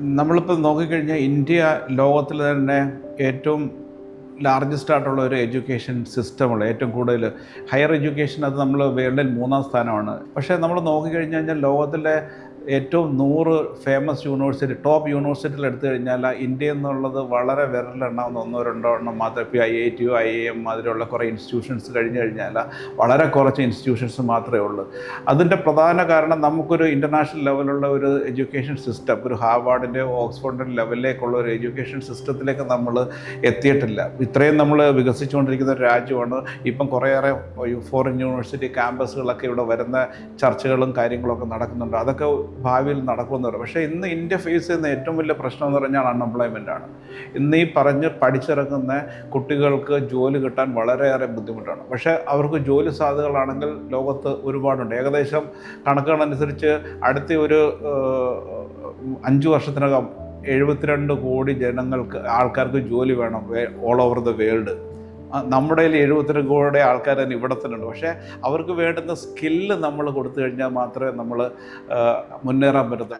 നമ്മളിപ്പോൾ നോക്കിക്കഴിഞ്ഞാൽ ഇന്ത്യ ലോകത്തിൽ തന്നെ ഏറ്റവും ലാർജസ്റ്റ് ആയിട്ടുള്ള ഒരു എഡ്യൂക്കേഷൻ സിസ്റ്റമുള്ള ഏറ്റവും കൂടുതൽ ഹയർ എഡ്യൂക്കേഷൻ അത് നമ്മൾ വേൾഡിൽ മൂന്നാം സ്ഥാനമാണ്. പക്ഷേ നമ്മൾ നോക്കിക്കഴിഞ്ഞ് കഴിഞ്ഞാൽ ലോകത്തിലെ ഏറ്റവും നൂറ് ഫേമസ് യൂണിവേഴ്സിറ്റി ടോപ്പ് യൂണിവേഴ്സിറ്റിയിൽ എടുത്തു കഴിഞ്ഞാൽ ഇന്ത്യ എന്നുള്ളത് വളരെ വിരലെണ്ണാവുന്ന ഒന്നോ രണ്ടോ എണ്ണം മാത്രമേ ഇപ്പോൾ I I T I I M മാതിരിയുള്ള കുറേ ഇൻസ്റ്റിറ്റ്യൂഷൻസ് കഴിഞ്ഞു കഴിഞ്ഞാൽ വളരെ കുറച്ച് ഇൻസ്റ്റിറ്റ്യൂഷൻസ് മാത്രമേ ഉള്ളൂ. അതിന്റെ പ്രധാന കാരണം നമുക്കൊരു ഇന്റർനാഷണൽ ലെവലുള്ള ഒരു എഡ്യൂക്കേഷൻ സിസ്റ്റം ഒരു ഹാർവാർഡിന്റെ ഓക്സ്ഫോർഡിന്റെ ലെവലിലേക്കുള്ള ഒരു എഡ്യൂക്കേഷൻ സിസ്റ്റത്തിലേക്ക് നമ്മൾ എത്തിയിട്ടില്ല. ഇത്രയും നമ്മൾ വികസിച്ചുകൊണ്ടിരിക്കുന്ന ഒരു രാജ്യമാണ്. ഇപ്പം കുറേയേറെ ഫോറിൻ യൂണിവേഴ്സിറ്റി ക്യാമ്പസുകളൊക്കെ ഇവിടെ വരുന്ന ചർച്ചകളും കാര്യങ്ങളൊക്കെ നടക്കുന്നുണ്ട്. അതൊക്കെ ഭാവിയിൽ നടക്കുമെന്ന് പക്ഷേ ഇന്ന് ഇന്ത്യ ഫേസ് ചെയ്യുന്ന ഏറ്റവും വലിയ പ്രശ്നം എന്ന് പറഞ്ഞാൽ അൺഎംപ്ലോയ്മെന്റ് ആണ്. ഇന്ന് ഈ പറഞ്ഞ് പഠിച്ചിറങ്ങുന്ന കുട്ടികൾക്ക് ജോലി കിട്ടാൻ വളരെയേറെ ബുദ്ധിമുട്ടാണ്. പക്ഷേ അവർക്ക് ജോലി സാധ്യതകളാണെങ്കിൽ ലോകത്ത് ഒരുപാടുണ്ട്. ഏകദേശം കണക്കുകളനുസരിച്ച് അടുത്ത ഒരു അഞ്ച് വർഷത്തിനകം എഴുപത്തിരണ്ട് കോടി ജനങ്ങൾക്ക് ആൾക്കാർക്ക് ജോലി വേണം ഓൾ ഓവർ ദ വേൾഡ് നമ്മുടെ എഴുപത്തിരണ്ട് കോടി ആൾക്കാർ തന്നെ ഇവിടെ തന്നെ ഉണ്ട്. പക്ഷേ അവർക്ക് വേണ്ടുന്ന സ്കില്ല് നമ്മൾ കൊടുത്തു കഴിഞ്ഞാൽ മാത്രമേ നമ്മൾ മുന്നേറാൻ പറ്റത്തുള്ളൂ.